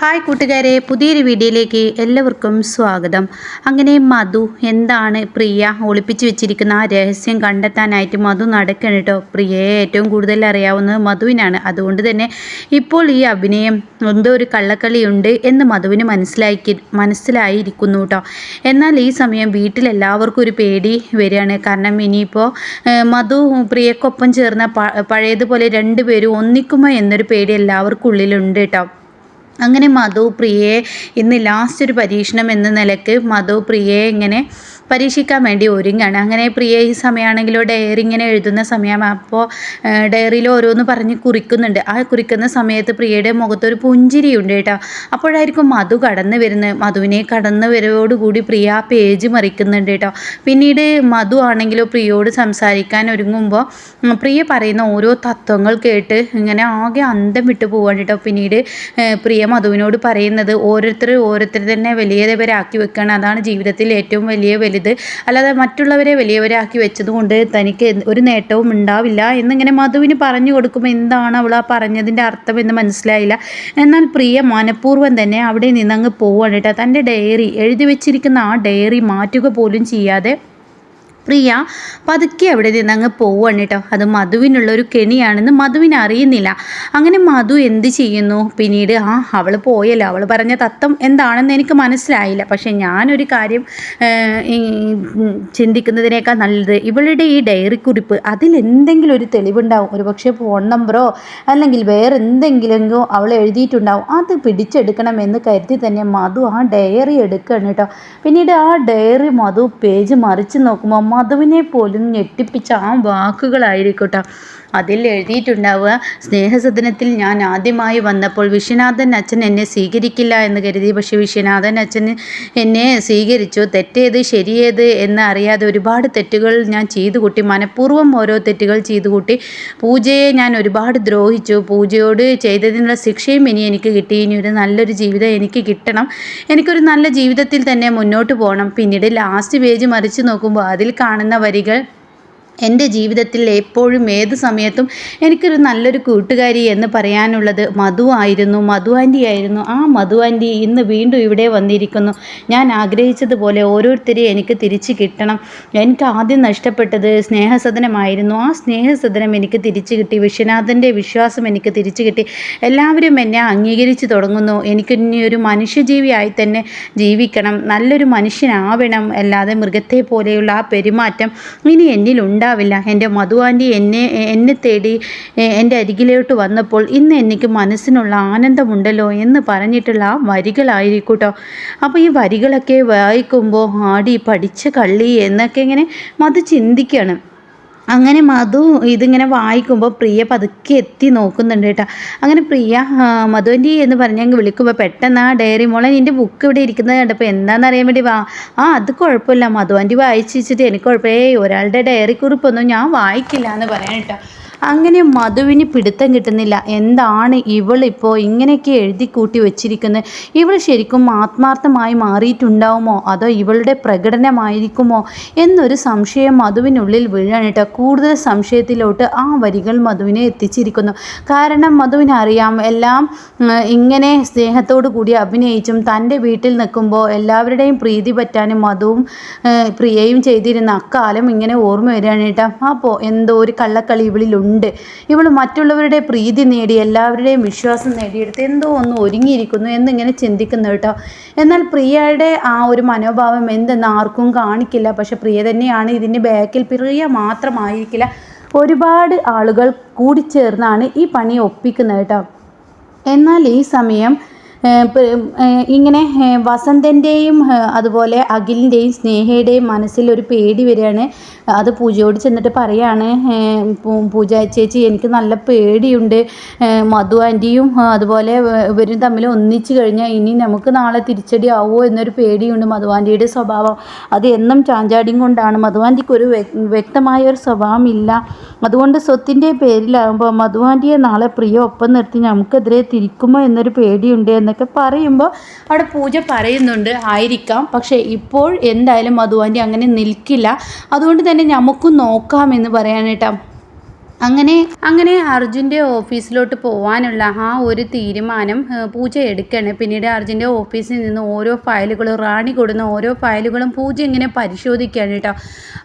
Hi കൂട്ടുകാരെ പുതിയൊരു വീഡിയോയിലേക്ക് എല്ലാവർക്കും സ്വാഗതം. അങ്ങനെ മധു എന്താണ് പ്രിയ? ഒളിപ്പിച്ചു വെച്ചിരിക്കുന്ന ആ രഹസ്യം കണ്ടെത്താനായിട്ട് മധു നടക്കണം കേട്ടോ. പ്രിയയെ ഏറ്റവും കൂടുതൽ അറിയാവുന്നത് മധുവിനാണ്. അതുകൊണ്ട് തന്നെ ഇപ്പോൾ ഈ അഭിനയം എന്തോ ഒരു കള്ളക്കളിയുണ്ട് എന്ന് മധുവിന് മനസ്സിലാക്കി മനസ്സിലായിരിക്കുന്നു കേട്ടോ. എന്നാൽ ഈ സമയം വീട്ടിലെല്ലാവർക്കും ഒരു പേടി വരികയാണ്. കാരണം ഇനിയിപ്പോൾ മധു പ്രിയക്കൊപ്പം ചേർന്ന പഴയതുപോലെ രണ്ടുപേരും ഒന്നിക്കുമോ എന്നൊരു പേടി എല്ലാവർക്കും ഉള്ളിലുണ്ട് കേട്ടോ. അങ്ങനെ മധു പ്രിയയെ ഇന്ന് ലാസ്റ്റ് ഒരു പരീക്ഷണം എന്ന നിലയ്ക്ക് മധു പ്രിയയെ ഇങ്ങനെ പരീക്ഷിക്കാൻ വേണ്ടി ഒരുങ്ങാണ്. അങ്ങനെ പ്രിയ ഈ സമയമാണെങ്കിലോ ഡയറി ഇങ്ങനെ എഴുതുന്ന സമയം അപ്പോൾ ഡയറിയിൽ ഓരോന്ന് പറഞ്ഞ് കുറിക്കുന്നുണ്ട്. ആ കുറിക്കുന്ന സമയത്ത് പ്രിയയുടെ മുഖത്തൊരു പുഞ്ചിരിയുണ്ട് കേട്ടോ. അപ്പോഴായിരിക്കും മധു കടന്നു വരുന്നത്. മധുവിനെ കടന്നു വരവോടുകൂടി പ്രിയ ആ പേജ് മറിക്കുന്നുണ്ട് കേട്ടോ. പിന്നീട് മധു ആണെങ്കിലോ പ്രിയയോട് സംസാരിക്കാൻ ഒരുങ്ങുമ്പോൾ പ്രിയ പറയുന്ന ഓരോ തത്വങ്ങൾ കേട്ട് ഇങ്ങനെ ആകെ അന്തം വിട്ടു പോവാണ് കേട്ടോ. പിന്നീട് പ്രിയ മധുവിനോട് പറയുന്നത് ഓരോരുത്തർ ഓരോരുത്തർ തന്നെ വലിയവരാക്കി വെക്കണം അതാണ് ജീവിതത്തിൽ ഏറ്റവും വലിയ വലുത്. അല്ലാതെ മറ്റുള്ളവരെ വലിയവരാക്കി വെച്ചതുകൊണ്ട് തനിക്ക് ഒരു നേട്ടവും ഉണ്ടാവില്ല എന്നിങ്ങനെ മധുവിന് പറഞ്ഞു കൊടുക്കുമ്പോൾ എന്താണ് അവൾ ആ പറഞ്ഞതിന്റെ അർത്ഥം എന്ന് മനസ്സിലായില്ല. എന്നാൽ പ്രിയ മനഃപൂർവം തന്നെ അവിടെ നിന്നങ്ങ് പോവാണ് കേട്ടോ. തന്റെ ഡയറി എഴുതി വെച്ചിരിക്കുന്ന ആ ഡയറി മാറ്റുക പോലും ചെയ്യാതെ പ്രിയ പതുക്കെ അവിടെ നിന്ന് അങ്ങ് പോവാണ് കേട്ടോ. അത് മധുവിനുള്ള ഒരു കെണിയാണെന്ന് മധുവിന് അറിയുന്നില്ല. അങ്ങനെ മധു എന്ത് ചെയ്യുന്നു? പിന്നീട് ആ അവൾ പോയല്ലോ. അവൾ പറഞ്ഞ തത്വം എന്താണെന്ന് എനിക്ക് മനസ്സിലായില്ല. പക്ഷേ ഞാനൊരു കാര്യം ചിന്തിക്കുന്നതിനേക്കാൾ നല്ലത് ഇവളുടെ ഈ ഡയറി കുറിപ്പ് അതിലെന്തെങ്കിലും ഒരു തെളിവുണ്ടാവും. ഒരു പക്ഷേ ഫോൺ നമ്പറോ അല്ലെങ്കിൽ വേറെ എന്തെങ്കിലും അവൾ എഴുതിയിട്ടുണ്ടാവും. അത് പിടിച്ചെടുക്കണമെന്ന് കരുതി തന്നെ മധു ആ ഡയറി എടുക്കണം കേട്ടോ. പിന്നീട് ആ ഡയറി മധു പേജ് മറിച്ച് നോക്കുമ്പോൾ മധുവിനെ പോലും ഞെട്ടിപ്പിച്ച ആ വാക്കുകളായിരിക്കട്ടെ അതിൽ എഴുതിയിട്ടുണ്ടാവുക സ്നേഹസദനത്തിൽ ഞാൻ ആദ്യമായി വന്നപ്പോൾ വിശ്വനാഥൻ അച്ഛൻ എന്നെ സ്വീകരിക്കില്ല എന്ന് കരുതി. പക്ഷേ വിശ്വനാഥൻ അച്ഛൻ എന്നെ സ്വീകരിച്ചു. തെറ്റേത് ശരിയേത് എന്ന് അറിയാതെ ഒരുപാട് തെറ്റുകൾ ഞാൻ ചെയ്തു കൂട്ടി. മനഃപൂർവം ഓരോ തെറ്റുകൾ ചെയ്തു കൂട്ടി. പൂജയെ ഞാൻ ഒരുപാട് ദ്രോഹിച്ചു. പൂജയോട് ചെയ്തതിനുള്ള ശിക്ഷയും ഇനി എനിക്ക് കിട്ടി. ഇനി ഒരു നല്ലൊരു ജീവിതം എനിക്ക് കിട്ടണം. എനിക്കൊരു നല്ല ജീവിതത്തിൽ തന്നെ മുന്നോട്ട് പോകണം. പിന്നീട് ലാസ്റ്റ് പേജ് മറിച്ച് നോക്കുമ്പോൾ അതിൽ കാണുന്ന വരികൾ എന്റെ ജീവിതത്തിൽ എപ്പോഴും ഏത് സമയത്തും എനിക്കൊരു നല്ലൊരു കൂട്ടുകാരി എന്ന് പറയാനുള്ളത് മധു ആയിരുന്നു മധു ആയിരുന്നു. ആ മധു ആന്റി ഇന്ന് വീണ്ടും ഇവിടെ വന്നിരിക്കുന്നു. ഞാൻ ആഗ്രഹിച്ചതുപോലെ ഓരോരുത്തരെയും എനിക്ക് തിരിച്ച് കിട്ടണം. എനിക്ക് ആദ്യം നഷ്ടപ്പെട്ടത് സ്നേഹസദനമായിരുന്നു. ആ സ്നേഹസദനം എനിക്ക് തിരിച്ചു കിട്ടി. വിശ്വനാഥന്റെ വിശ്വാസം എനിക്ക് തിരിച്ചു കിട്ടി. എല്ലാവരും എന്നെ അംഗീകരിച്ചു തുടങ്ങുന്നു. എനിക്ക് ഇനി ഒരു മനുഷ്യജീവിയായി തന്നെ ജീവിക്കണം. നല്ലൊരു മനുഷ്യനാവണം. അല്ലാതെ മൃഗത്തെ പോലെയുള്ള ആ പെരുമാറ്റം ഇനി എന്നിലുണ്ട്. ഉണ്ടാവില്ല. എന്റെ മധു എന്നെ എന്നെ തേടി എന്റെ അരികിലോട്ട് വന്നപ്പോൾ ഇന്ന് എനിക്ക് മനസ്സിനുള്ള ആനന്ദമുണ്ടല്ലോ എന്ന് പറഞ്ഞിട്ടുള്ള ആ വരികളായിരിക്കൂട്ടോ. അപ്പോൾ ഈ വരികളൊക്കെ വായിക്കുമ്പോൾ ആടി പഠിച്ച കള്ളി എന്നൊക്കെ ഇങ്ങനെ മധു ചിന്തിക്കുകയാണ് അങ്ങനെ മധു ഇതിങ്ങനെ വായിക്കുമ്പോൾ പ്രിയ പതുക്കെ എത്തി നോക്കുന്നുണ്ട് കേട്ടോ. അങ്ങനെ പ്രിയ മധുവന്റെ എന്ന് പറഞ്ഞ് വിളിക്കുമ്പോൾ പെട്ടെന്ന് ആ ഡയറി മോളെ നിന്റെ ബുക്ക് ഇവിടെ ഇരിക്കുന്നത് കണ്ടപ്പോൾ എന്താണെന്ന് അറിയാൻ വേണ്ടി വാ. ആ അത് കുഴപ്പമില്ല. മധുവന്റെ വായിച്ചു വെച്ചിട്ട് എനിക്ക് ഏയ് ഒരാളുടെ ഡയറി കുറിപ്പൊന്നും ഞാൻ വായിക്കില്ല എന്ന് പറയാൻ കേട്ടോ. അങ്ങനെ മധുവിന് പിടുത്തം കിട്ടുന്നില്ല. എന്താണ് ഇവളിപ്പോൾ ഇങ്ങനെയൊക്കെ എഴുതി കൂട്ടി വെച്ചിരിക്കുന്നത് ഇവൾ ശരിക്കും ആത്മാർത്ഥമായി മാറിയിട്ടുണ്ടാവുമോ? അതോ ഇവളുടെ പ്രകടനമായിരിക്കുമോ? എന്നൊരു സംശയം മധുവിനുള്ളിൽ വീഴാനിട്ട് കൂടുതൽ സംശയത്തിലോട്ട് ആ വരികൾ മധുവിനെ എത്തിച്ചിരിക്കുന്നു. കാരണം മധുവിനറിയാം എല്ലാം ഇങ്ങനെ സ്നേഹത്തോടു കൂടി അഭിനയിച്ചും തന്റെ വീട്ടിൽ നിൽക്കുമ്പോൾ എല്ലാവരുടെയും പ്രീതി പറ്റാനും മധുവും പ്രിയയും ചെയ്തിരുന്ന അക്കാലം ഇങ്ങനെ ഓർമ്മ വരികയാണ് അപ്പോൾ എന്തോ ഒരു കള്ളക്കളി ഇവളിലുണ്ട്. ഉണ്ട്. ഇവൾ മറ്റുള്ളവരുടെ പ്രീതി നേടി എല്ലാവരുടെയും വിശ്വാസം നേടിയെടുത്ത് എന്തോ ഒന്ന് ഒരുങ്ങിയിരിക്കുന്നു എന്നിങ്ങനെ ചിന്തിക്കുന്നു കേട്ടോ. എന്നാൽ പ്രിയയുടെ ആ ഒരു മനോഭാവം എന്തെന്ന് ആർക്കും കാണിക്കില്ല. പക്ഷെ പ്രിയ തന്നെയാണ് ഇതിന്റെ ബാക്കിൽ പ്രിയ മാത്രമായിരിക്കില്ല. ഒരുപാട് ആളുകൾ കൂടിച്ചേർന്നാണ് ഈ പണി ഒപ്പിക്കുന്നത് കേട്ടോ. എന്നാൽ ഈ സമയം ഇങ്ങനെ വസന്തന്റെയും അതുപോലെ അഖിലിന്റെയും സ്നേഹയുടെയും മനസ്സിൽ ഒരു പേടി വരികയാണ്. അത് പൂജയോട് ചെന്നിട്ട് പറയാണ് പൂജ ചേച്ചി എനിക്ക് നല്ല പേടിയുണ്ട്. മധു ആന്റിയും അതുപോലെ ഇവരും തമ്മിൽ ഒന്നിച്ചു കഴിഞ്ഞാൽ ഇനി നമുക്ക് നാളെ തിരിച്ചടി ആവുമോ എന്നൊരു പേടിയുണ്ട് മധു ആന്റിയുടെ സ്വഭാവം. അത് എന്നും ചാഞ്ചാടിയും കൊണ്ടാണ്. മധു ആന്റിക്ക് ഒരു വ്യക്തമായ ഒരു സ്വഭാവം ഇല്ല അതുകൊണ്ട് സ്വത്തിന്റെ പേരിലാകുമ്പോൾ മധു ആന്റിയെ നാളെ പ്രിയ ഒപ്പം നിർത്തി നമുക്കെതിരെ തിരിക്കുമോ എന്നൊരു പേടിയുണ്ട് എന്ന് എന്നൊക്കെ പറയുമ്പോൾ അവിടെ പൂജ പറയുന്നുണ്ട് ആയിരിക്കാം. പക്ഷേ ഇപ്പോൾ എന്തായാലും മധുവാന്റെ അങ്ങനെ നിൽക്കില്ല. അതുകൊണ്ട് തന്നെ നമുക്കും നോക്കാമെന്ന് പറയാനായിട്ടാണ് അങ്ങനെ അങ്ങനെ അർജുന്റെ ഓഫീസിലോട്ട് പോകാനുള്ള ആ ഒരു തീരുമാനം പൂജ എടുക്കുകയാണ് പിന്നീട് അർജുന്റെ ഓഫീസിൽ നിന്ന് ഓരോ ഫയലുകളും റാണി കൊടുന്ന ഓരോ ഫയലുകളും പൂജ ഇങ്ങനെ പരിശോധിക്കുകയാണ് കേട്ടോ.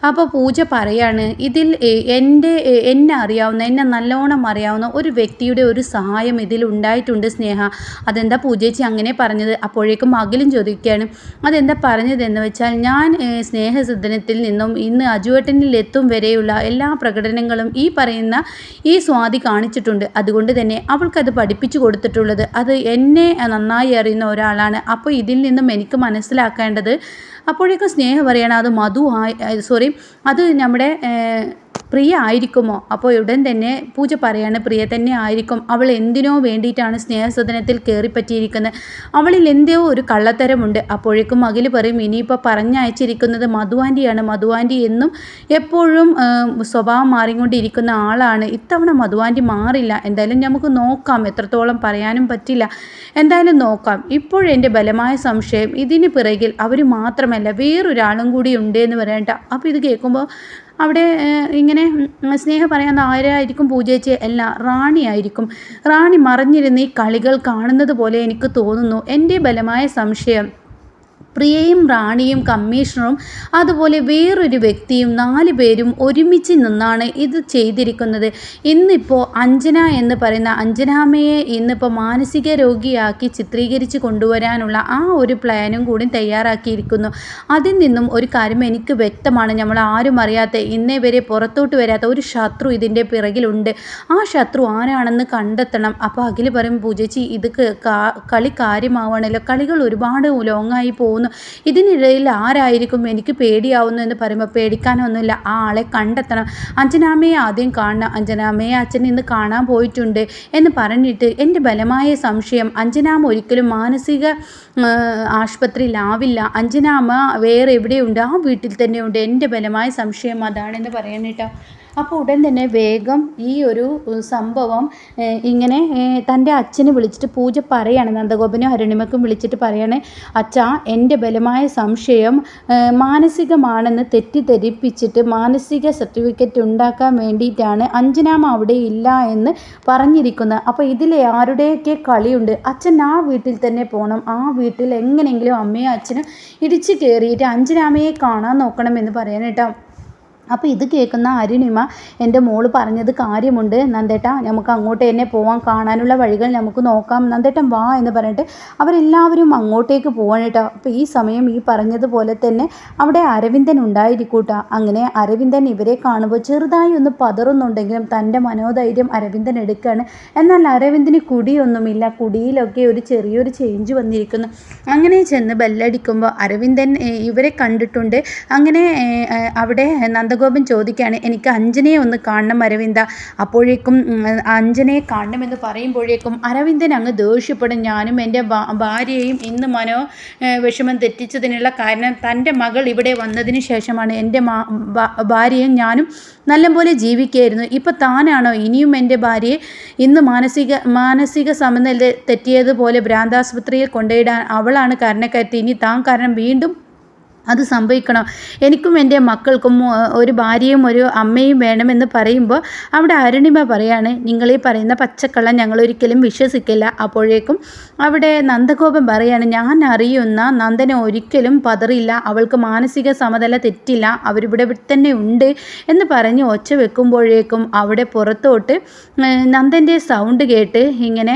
അപ്പോൾ പൂജ പറയാണ് ഇതിൽ എന്റെ എന്നെ അറിയാവുന്ന എന്നെ നല്ലോണം അറിയാവുന്ന ഒരു വ്യക്തിയുടെ ഒരു സഹായം ഇതിൽ ഉണ്ടായിട്ടുണ്ട് സ്നേഹ. അതെന്താ പൂജേച്ചി അങ്ങനെ പറഞ്ഞത്? അപ്പോഴേക്കും മകളും ചോദിക്കുകയാണ് അതെന്താ പറഞ്ഞതെന്ന് വെച്ചാൽ ഞാൻ സ്നേഹസദനത്തിൽ നിന്നും ഇന്ന് അജുവേട്ടനിൽ എത്തും വരെയുള്ള എല്ലാ പ്രകടനങ്ങളും ഈ പറയുന്ന എന്ന ഈ സ്വാതി കാണിച്ചിട്ടുണ്ട്. അതുകൊണ്ട് തന്നെ അവൾക്കത് പഠിപ്പിച്ചു കൊടുത്തിട്ടുള്ളത്. അത് എന്നെ നന്നായി അറിയുന്ന ഒരാളാണ്. അപ്പോൾ ഇതിൽ നിന്നും എനിക്ക് മനസ്സിലാക്കേണ്ടത് അപ്പോഴേക്കും സ്നേഹം പറയണം അത് മധു ആയി സോറി അത് നമ്മുടെ പ്രിയ ആയിരിക്കുമോ? അപ്പോൾ ഉടൻ തന്നെ പൂജ പറയാണ് പ്രിയ തന്നെ ആയിരിക്കും. അവൾ എന്തിനോ വേണ്ടിയിട്ടാണ് സ്നേഹസദനത്തിൽ കയറിപ്പറ്റിയിരിക്കുന്നത്. അവളിൽ എന്തോ ഒരു കള്ളത്തരമുണ്ട്. അപ്പോഴേക്കും മകിൽ പറയും ഇനിയിപ്പോൾ പറഞ്ഞയച്ചിരിക്കുന്നത് മധുവാന്റിയാണ്. മധുവാന്റി എന്നും എപ്പോഴും സ്വഭാവം മാറിക്കൊണ്ടിരിക്കുന്ന ആളാണ്. ഇത്തവണ മധുവാന്റി മാറില്ല. എന്തായാലും നമുക്ക് നോക്കാം. എത്രത്തോളം പറയാനും പറ്റില്ല. എന്തായാലും നോക്കാം. ഇപ്പോഴെന്റെ ബലമായ സംശയം ഇതിന് പിറകിൽ അവർ മാത്രമല്ല വേറൊരാളും കൂടി ഉണ്ട് എന്ന് പറയണ്ട അപ്പോൾ ഇത് കേൾക്കുമ്പോൾ അവിടെ ഇങ്ങനെ സ്നേഹ പറയാൻ ആരായിരിക്കും പൂജേച്ചി അല്ല റാണിയായിരിക്കും റാണി മറിഞ്ഞിരുന്ന് ഈ കളികൾ കാണുന്നത് പോലെ എനിക്ക് തോന്നുന്നു. എന്റെ ബലമായ സംശയം പ്രിയയും റാണിയും കമ്മീഷണറും അതുപോലെ വേറൊരു വ്യക്തിയും നാല് പേരും ഒരുമിച്ച് നിന്നാണ് ഇത് ചെയ്തിരിക്കുന്നത്. ഇന്നിപ്പോൾ അഞ്ജന എന്ന് പറയുന്ന അഞ്ജനാമ്മയെ ഇന്നിപ്പോൾ മാനസിക രോഗിയാക്കി ചിത്രീകരിച്ച് കൊണ്ടുവരാനുള്ള ആ ഒരു പ്ലാനും കൂടി തയ്യാറാക്കിയിരിക്കുന്നു. അതിൽ നിന്നും ഒരു കാര്യം എനിക്ക് വ്യക്തമാണ്. നമ്മൾ ആരും അറിയാത്ത ഇന്നേ വരെ പുറത്തോട്ട് വരാത്ത ഒരു ശത്രു ഇതിന്റെ പിറകിലുണ്ട്. ആ ശത്രു ആരാണെന്ന് കണ്ടെത്തണം. അപ്പോൾ അഖിൽ പറയും പൂജച്ചി ഇത് കളി കാര്യമാവണല്ലോ. കളികൾ ഒരുപാട് ലോങ്ങായി പോകുന്നു. തോന്നുന്നു ഇതിനിടയിൽ ആരായിരിക്കും എനിക്ക് പേടിയാവുന്നു എന്ന് പറയുമ്പോൾ പേടിക്കാനൊന്നുമില്ല. ആ ആളെ കണ്ടെത്തണം. അഞ്ജനാമ്മയെ ആദ്യം കാണണം. അഞ്ജനാമ്മയെ അച്ഛൻ ഇന്ന് കാണാൻ പോയിട്ടുണ്ട് എന്ന് പറഞ്ഞിട്ട് എന്റെ ബലമായ സംശയം അഞ്ജനാമ്മ ഒരിക്കലും മാനസിക ആശുപത്രിയിലാവില്ല അഞ്ജനാമ്മ വേറെ എവിടെയുണ്ട്? ആ വീട്ടിൽ തന്നെയുണ്ട്. എന്റെ ബലമായ സംശയം അതാണെന്ന് പറയാനിട്ടോ അപ്പോൾ ഉടൻ തന്നെ വേഗം ഈ ഒരു സംഭവം ഇങ്ങനെ തന്റെ അച്ഛനെ വിളിച്ചിട്ട് പൂജ പറയാണ്. നന്ദഗോപനും അരുണിമക്കും വിളിച്ചിട്ട് പറയാണ് അച്ഛാ എന്റെ ബലമായ സംശയം മാനസികമാണെന്ന് തെറ്റിദ്ധരിപ്പിച്ചിട്ട് മാനസിക സർട്ടിഫിക്കറ്റ് ഉണ്ടാക്കാൻ വേണ്ടിയിട്ടാണ് അഞ്ജനാമ അവിടെ ഇല്ല എന്ന് പറഞ്ഞിരിക്കുന്നത്. അപ്പോൾ ഇതിൽ ആരുടെയൊക്കെ കളിയുണ്ട്? അച്ഛൻ ആ വീട്ടിൽ തന്നെ പോകണം ആ വീട്ടിൽ എങ്ങനെയെങ്കിലും അമ്മയും അച്ഛനും ഇടിച്ചു കയറിയിട്ട് അഞ്ജനാമയെ കാണാൻ നോക്കണം എന്ന് പറയാനേട്ടോ അപ്പോൾ ഇത് കേൾക്കുന്ന അരുണിമ എന്റെ മോൾ പറഞ്ഞത് കാര്യമുണ്ട്. നന്ദേട്ട നമുക്ക് അങ്ങോട്ട് തന്നെ പോവാൻ കാണാനുള്ള വഴികൾ നമുക്ക് നോക്കാം. നന്ദേട്ടൻ വാ എന്ന് പറഞ്ഞിട്ട് അവരെല്ലാവരും അങ്ങോട്ടേക്ക് പോവാണ് കേട്ടോ. അപ്പോൾ ഈ സമയം ഈ പറഞ്ഞതുപോലെ തന്നെ അവിടെ അരവിന്ദൻ ഉണ്ടായിരിക്കൂട്ടോ. അങ്ങനെ അരവിന്ദൻ ഇവരെ കാണുമ്പോൾ ചെറുതായി ഒന്ന് പതറുന്നുണ്ടെങ്കിലും തന്റെ മനോധൈര്യം അരവിന്ദൻ എടുക്കുകയാണ് എന്നാൽ അരവിന്ദന് കുടിയൊന്നുമില്ല. കുടിയിലൊക്കെ ഒരു ചെറിയൊരു ചേഞ്ച് വന്നിരിക്കുന്നു. അങ്ങനെ ചെന്ന് ബെല്ലടിക്കുമ്പോൾ അരവിന്ദൻ ഇവരെ കണ്ടിട്ടുണ്ട്. അങ്ങനെ അവിടെ നന്ദ നന്ദഗോപൻ ചോദിക്കുകയാണ് എനിക്ക് അഞ്ജനയെ ഒന്ന് കാണണം അരവിന്ദ. അപ്പോഴേക്കും അഞ്ജനയെ കാണണമെന്ന് പറയുമ്പോഴേക്കും അരവിന്ദൻ അങ്ങ് ദേഷ്യപ്പെടും. ഞാനും എന്റെ ഭാര്യയും ഇന്ന് മനോ വിഷമം തെറ്റിച്ചതിനുള്ള കാരണം തന്റെ മകൾ ഇവിടെ വന്നതിന് ശേഷമാണ്. എന്റെ ഭാര്യയും ഞാനും നല്ലപോലെ ജീവിക്കുകയായിരുന്നു. ഇപ്പോൾ താനാണോ ഇനിയും എന്റെ ഭാര്യയെ ഇന്ന് മാനസിക മാനസിക സമനില തെറ്റിയതുപോലെ ഭ്രാന്താസ്പത്രിയിൽ കൊണ്ടുപോയിടാൻ അവളാണ് കാരണക്കാരത്തി ഇനി താൻ കാരണം വീണ്ടും അത് സംഭവിക്കണം. എനിക്കും എന്റെ മക്കൾക്കും ഒരു ഭാര്യയും ഒരു അമ്മയും വേണമെന്ന് പറയുമ്പോൾ അവിടെ അരുണിമ പറയാണ് നിങ്ങളീ പറയുന്ന പച്ചക്കള്ളം ഞങ്ങൾ ഒരിക്കലും വിശ്വസിക്കില്ല. അപ്പോഴേക്കും അവിടെ നന്ദഗോപൻ പറയാണ് ഞാൻ അറിയുന്ന നന്ദനെ ഒരിക്കലും പതറില്ല. അവൾക്ക് മാനസിക സമതല തെറ്റില്ല. അവരിവിടെ തന്നെ ഉണ്ട്. എന്ന് പറഞ്ഞ് ഒച്ച വെക്കുമ്പോഴേക്കും അവിടെ പുറത്തോട്ട് നന്ദന്റെ സൗണ്ട് കേട്ട് ഇങ്ങനെ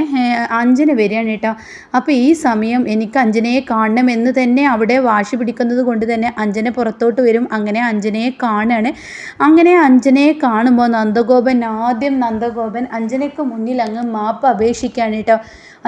അഞ്ജന വരികയാണ് കേട്ടോ. അപ്പോൾ ഈ സമയം എനിക്ക് അഞ്ജനയെ കാണണമെന്ന് തന്നെ അവിടെ വാശി പിടിക്കുന്നത് കൊണ്ട് കൊണ്ട് തന്നെ അഞ്ജന പുറത്തോട്ട് വരും. അങ്ങനെ അഞ്ജനയെ കാണുകയാണ് അങ്ങനെ അഞ്ജനയെ കാണുമ്പോൾ നന്ദഗോപൻ ആദ്യം നന്ദഗോപൻ അഞ്ജനയ്ക്ക് മുന്നിൽ അങ്ങ് മാപ്പ് അപേക്ഷിക്കുകയാണ് കേട്ടോ.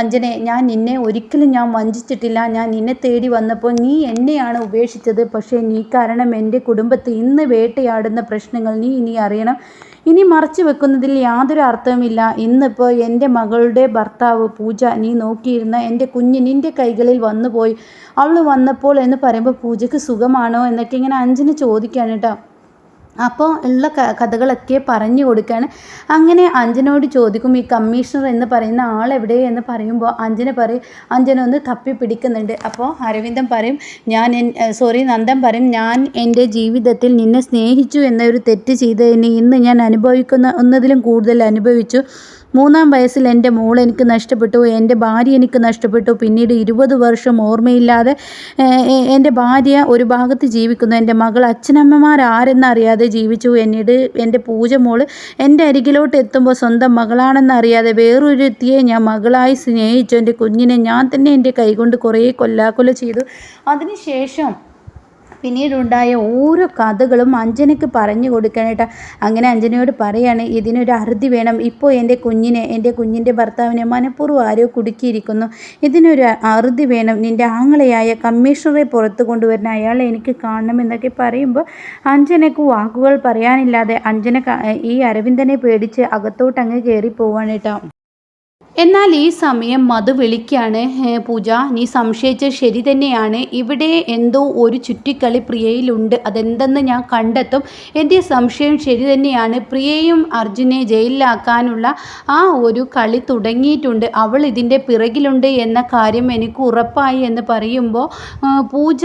അഞ്ജനെ ഞാൻ നിന്നെ ഒരിക്കലും ഞാൻ വഞ്ചിച്ചിട്ടില്ല. ഞാൻ നിന്നെ തേടി വന്നപ്പോൾ നീ എന്നെയാണ് ഉപേക്ഷിച്ചത്. പക്ഷേ നീ കാരണം എന്റെ കുടുംബത്തിൽ ഇന്ന് വേട്ടയാടുന്ന പ്രശ്നങ്ങൾ നീ ഇനി അറിയണം. ഇനി മറച്ചു വെക്കുന്നതിൽ യാതൊരു അർത്ഥവുമില്ല. ഇന്നിപ്പോൾ എന്റെ മകളുടെ ഭർത്താവ് പൂജ നീ നോക്കിയിരുന്ന എന്റെ കുഞ്ഞ് നിന്റെ കൈകളിൽ വന്നുപോയി. അവൾ വന്നപ്പോൾ എന്ന് പറയുമ്പോൾ പൂജയ്ക്ക് സുഖമാണോ എന്നൊക്കെ ഇങ്ങനെ അഞ്ചിന് ചോദിക്കുകയാണ് കേട്ടോ. അപ്പോൾ ഉള്ള കഥകളൊക്കെ പറഞ്ഞു കൊടുക്കുകയാണ് അങ്ങനെ അഞ്ജനോട് ചോദിക്കും ഈ കമ്മീഷണർ എന്ന് പറയുന്ന ആൾ എവിടെ? എന്ന് പറയുമ്പോൾ അഞ്ജന പറയും അഞ്ജന ഒന്ന് തപ്പി പിടിക്കുന്നുണ്ട്. അപ്പോൾ അരവിന്ദൻ പറയും ഞാൻ സോറി നന്ദൻ പറയും ഞാൻ എന്റെ ജീവിതത്തിൽ നിന്നെ സ്നേഹിച്ചു എന്നൊരു തെറ്റ് ചെയ്തതിന് ഇന്ന് ഞാൻ അനുഭവിക്കുന്ന ഒന്നതിലും കൂടുതൽ അനുഭവിച്ചു. മൂന്നാം വയസ്സിൽ എന്റെ മോൾ എനിക്ക് നഷ്ടപ്പെട്ടു എന്റെ ഭാര്യ എനിക്ക് നഷ്ടപ്പെട്ടു. പിന്നീട് ഇരുപത് വർഷം ഓർമ്മയില്ലാതെ എന്റെ ഭാര്യ ഒരു ഭാഗത്ത് ജീവിക്കുന്നു. എന്റെ മകൾ അച്ഛനമ്മമാർ ആരെന്നറിയാതെ ജീവിച്ചു. എന്നിട്ട് എന്റെ പൂജ മോൾ എന്റെ അരികിലോട്ട് എത്തുമ്പോൾ സ്വന്തം മകളാണെന്നറിയാതെ വേറൊരുത്തിയെ ഞാൻ മകളായി സ്നേഹിച്ചു. എന്റെ കുഞ്ഞിനെ ഞാൻ തന്നെ എന്റെ കൈകൊണ്ട് കുറേ കൊല്ലാക്കൊല ചെയ്തു. അതിനുശേഷം പിന്നീടുണ്ടായ ഓരോ കഥകളും അഞ്ജനയ്ക്ക് പറഞ്ഞു കൊടുക്കാനായിട്ട് അങ്ങനെ അഞ്ജനയോട് പറയാണ് ഇതിനൊരു അറുതി വേണം. ഇപ്പോൾ എന്റെ കുഞ്ഞിനെ എന്റെ കുഞ്ഞിന്റെ ഭർത്താവിനെ മനഃപൂർവം ആരോ കുടുക്കിയിരിക്കുന്നു. ഇതിനൊരു അറുതി വേണം. നിന്റെ ആങ്ങളയായ കമ്മീഷണറെ പുറത്ത് കൊണ്ടുവരുന്ന അയാളെ എനിക്ക് കാണണമെന്നൊക്കെ പറയുമ്പോൾ അഞ്ജനയ്ക്ക് വാക്കുകൾ പറയാനില്ലാതെ അഞ്ജന ഈ അരവിന്ദനെ പേടിച്ച് അകത്തോട്ട് അങ്ങ് കയറി പോവാണ് കേട്ടോ. എന്നാൽ ഈ സമയം മധു വിളിക്കാണ് പൂജ. നീ സംശയിച്ച ശരി തന്നെയാണ്. ഇവിടെ എന്തോ ഒരു ചുറ്റിക്കളി പ്രിയയിലുണ്ട്. അതെന്തെന്ന് ഞാൻ കണ്ടെത്തും. എന്റെ സംശയം ശരി തന്നെയാണ്. പ്രിയയും അർജുനെ ജയിലിലാക്കാനുള്ള ആ ഒരു കളി തുടങ്ങിയിട്ടുണ്ട്. അവൾ ഇതിന്റെ പിറകിലുണ്ട് എന്ന കാര്യം എനിക്ക് ഉറപ്പായി എന്ന് പറയുമ്പോൾ പൂജ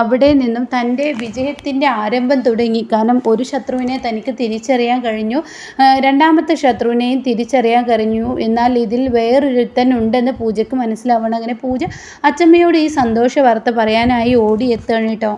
അവിടെ നിന്നും തന്റെ വിജയത്തിന്റെ ആരംഭം തുടങ്ങി. കാരണം ഒരു ശത്രുവിനെ തനിക്ക് തിരിച്ചറിയാൻ കഴിഞ്ഞു. രണ്ടാമത്തെ ശത്രുവിനെയും തിരിച്ചറിയാൻ കഴിഞ്ഞു. എന്നാൽ ഇതിൽ വേറൊരുത്തൻ ഉണ്ടെന്ന് പൂജയ്ക്ക് മനസ്സിലാവണം. അങ്ങനെ പൂജ അച്ചമ്മയോട് ഈ സന്തോഷ വാർത്ത പറയാനായി ഓടിയെത്തുകയാണ് കേട്ടോ.